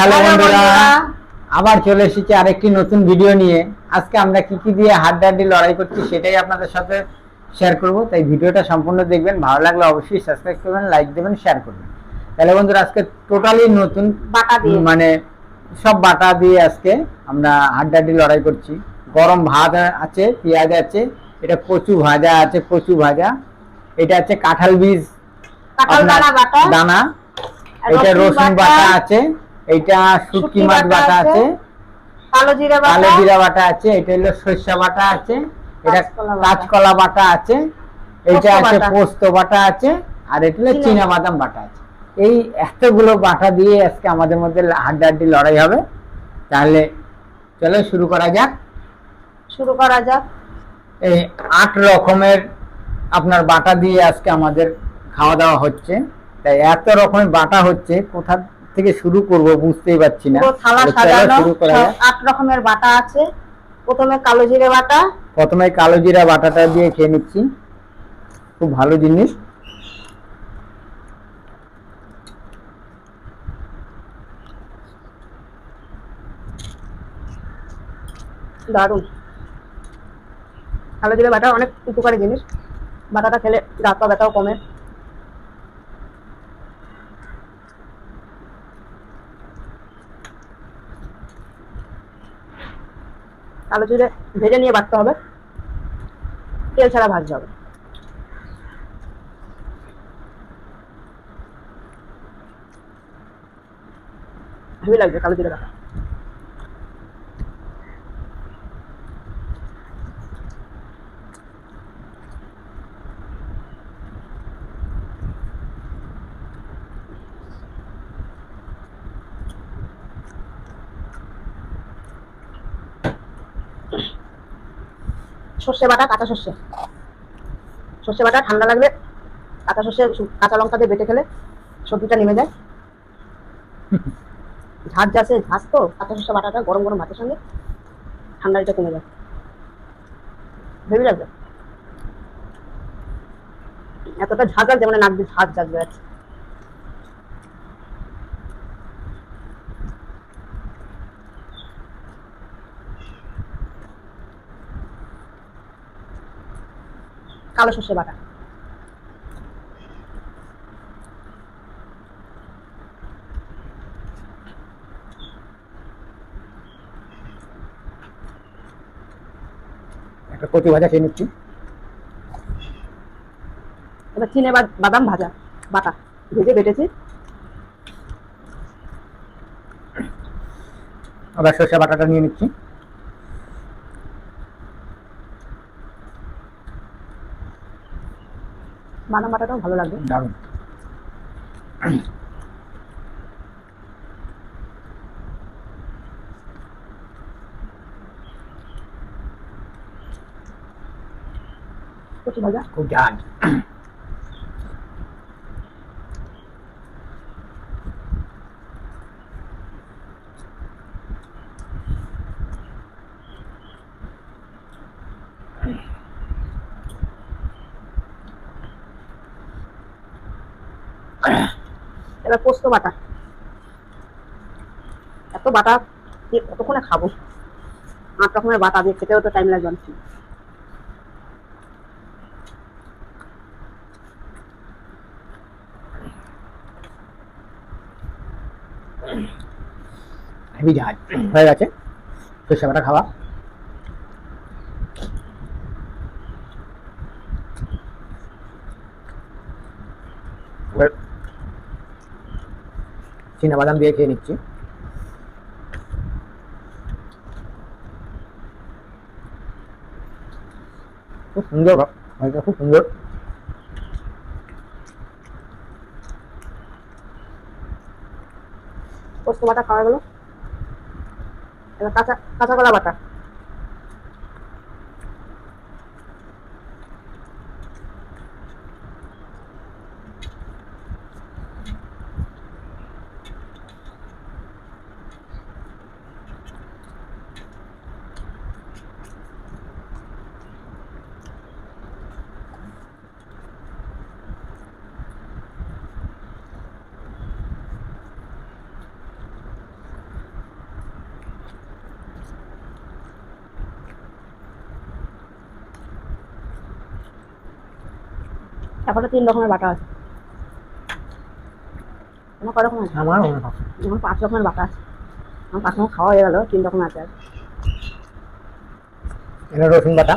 Hello বন্ধুরা। আবার চলে এসেছি আরেকটি নতুন ভিডিও নিয়ে। আজকে আমরা কি কি দিয়ে হাড্ডাহাড্ডি লড়াই করছি সেটাই আপনাদের সাথে শেয়ার করব। তাই ভিডিওটা সম্পূর্ণ দেখবেন ভালো লাগলে অবশ্যই সাবস্ক্রাইব করবেন লাইক দেবেন শেয়ার করবেন। তাহলে বন্ধুরা আজকে টোটালি নতুন বাটা দিয়ে। মানে সব বাটা দিয়ে আজকে আমরা হাড্ডাহাড্ডি লড়াই করছি। গরম ভাত আছে পেঁয়াজ আছে এটা কচু ভাজা আছে কচু ভাজা। এটা আছে কাঁঠাল বীজ দানা বাটা দানা এটা রসুন বাটা আছে। এইটা শুটকি মাছ বাটা আছে, কালো জিরা বাটা। কালো জিরা বাটা আছে এটা হলো সরষা বাটা আছে এটা কাঁচকলা বাটা। আছে এটা আছে পোস্ত বাটা আছে আর এটা হলো চীনা- চীনা বাদাম বাটা আছে। এই এতগুলো বাটা দিয়ে আজকে আমাদের মধ্যে হাড্ডাহাড্ডি লড়াই হবে। তাহলে চলো শুরু করা যাক। শুরু করা যাক। এই আট রকমের আপনার বাটা দিয়ে আজকে আমাদের খাওয়া দাওয়া হচ্ছে। তাই এত রকমের বাটা হচ্ছে কোথা থেকে শুরু করব বুঝতেই পারছি না। থালা সাজানো আট রকমের বাটা আছে। প্রথমে কালো জিরে বাটা। প্রথমে কালো জিরা বাটাটা দিয়ে খেয়ে নিচ্ছি। খুব ভালো জিনিস। দারুণ। কালো জিরে বাটা অনেক উপকারী জিনিস। বাটাটা খেলে দাঁত পা ব্যথাও কমে। কালো জিরে ভেজে নিয়ে বাটতে হবে। তেল ছাড়া ভাজতে হবে। হেভি লাগবে কালো জিরে বাটা সর্ষে বাটা কাঁচা সর্ষে। সর্ষে বাটা ঠান্ডা লাগবে কাঁচা সর্ষে কাঁচা লঙ্কা দিয়ে বেটে খেলে সবজিটা নেমে যায়। ঝাঁজ আছে ঝাঁজ তো কাঁচা সর্ষে বাটাটা গরম গরম ভাতের সঙ্গে ঠান্ডাটা কমে যায়। ভেবে লাগবে এতটা ঝাঁজ লাগছে মানে নাক দিয়ে ঝাঁজ ঝাঁজ বেড়াচ্ছে কালো সর্ষে বাটা। একটা কচু ভাজা খেয়ে নিচ্ছি। এবার চিনে বাদাম ভাজা বাটা। ভেজে বেটেছি। আবার সরষে বাটাটা নিয়ে নিচ্ছি। বাদাম বাটাটাও ভালো লাগবে। দারুণ। কচু ভাজা। খুব ঝাল এবার পোস্ত বাটা। এত বাটা কতক্ষণে খাব? আট রকমের বাটা দিয়ে খেতেও তো টাইম লাগবে অনেক। হেভি ঝাল। হয়ে গেছে। সরষে বাটা খাওয়া। চীনা বাদাম দিয়ে খেয়ে নিচ্ছি। খুব সুন্দর ভাবটা খুব সুন্দর। পোস্ত বাটা খাওয়া গেল। কাঁচা কাঁচা কলা বাটা। এখনও তিন রকমের বাটা আছে। তোমার কয় রকম আছে? আমার আমার পাঁচ রকমের বাটা আছে। আমার পাঁচ রকম খাওয়া হয়ে গেল তিন রকম আছে। আর এটা রসুন বাটা।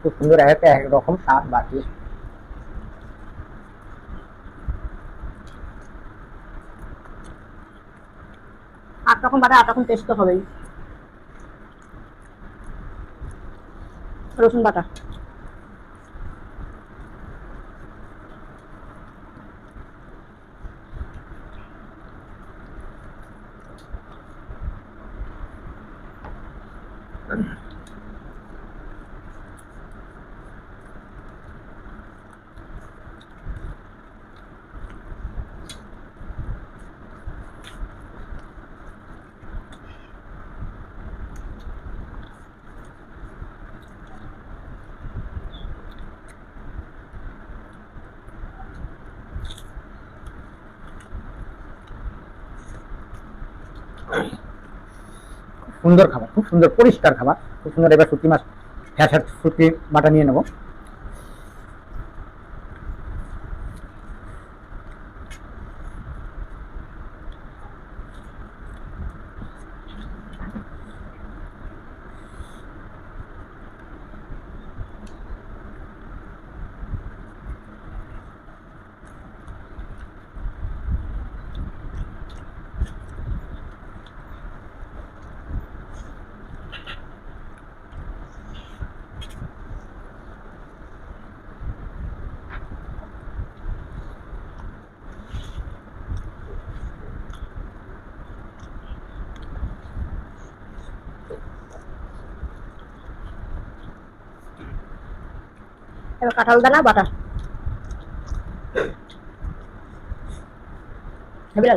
খুব সুন্দর এক এক রকম স্বাদ বাকি। আট রকম বাটা আট রকম টেস্ট তো হবেই। রসুন বাটা। সুন্দর খাবার, খুব সুন্দর, পরিষ্কার খাবার। খুব সুন্দর, এবার শুটকি মাছ ফ্যাসার শুটকি বাটা নিয়ে নেব। কাঁঠাল দানা বাটা হেবি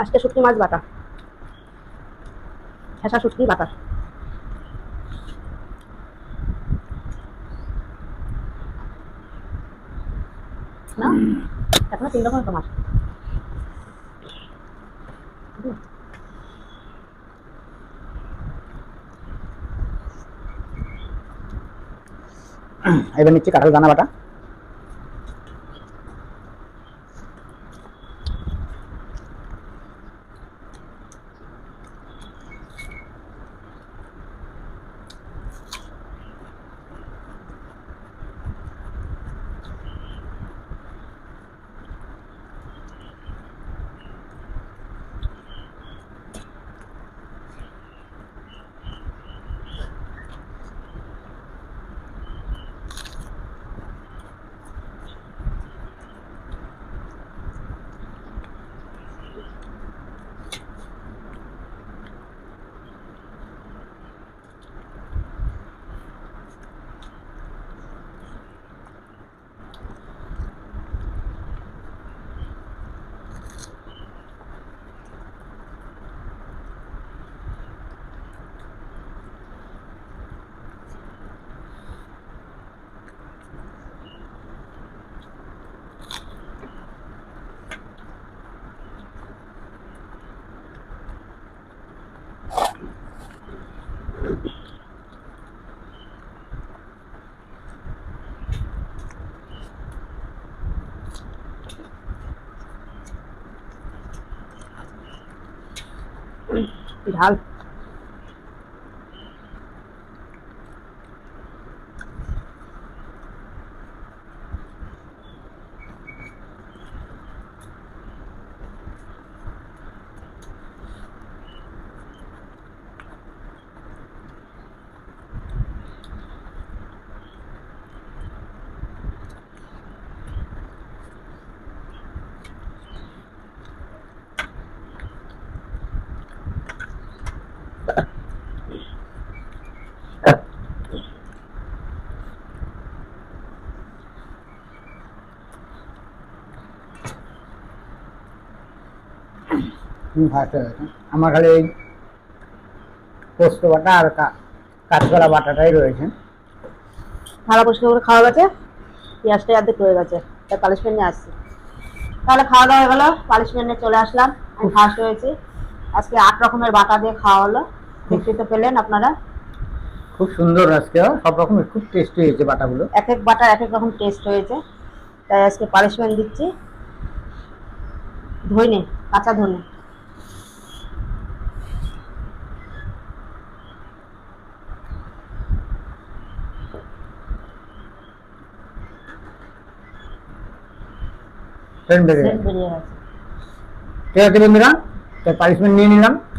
লাস্টে শুটকি মাছ বাটা। ঠেসা শুটকি বাটা। তিন রকমের তো মাছ। এবার নিচ্ছি কাঁঠাল দানা বাটা। help আমার খালি এই পোস্ত বাটা আর কাঁচকলা বাটাটাই রয়েছে। থালা পরিষ্কার করে খাওয়া গেছে? পেঁয়াজটা অর্ধেক রয়ে গেছে। তাই পালিশমেন্ট নিয়ে আসছি। তাহলে খাওয়া দাওয়া হয়ে গেলো। পালিশমেন্ট নিয়ে চলে আসলাম। ফার্স্ট হয়েছি আজকে আট রকমের বাটা দিয়ে খাওয়া হলো। দেখতে তো পেলেন আপনারা? খুব সুন্দর আজকে সব রকমের খুব টেস্টি হয়েছে বাটাগুলো। এক এক বাটার এক এক রকম টেস্ট হয়েছে। তাই আজকে পালিশমেন্ট দিচ্ছি। ধনে কাঁচা ধনে। ট্রেন বেড়ে সেন্ট গেছে। বেরিয়ে গেছে। ঠিক আছে বন্ধুরা তাই পানিশমেন্ট নিয়ে নিলাম।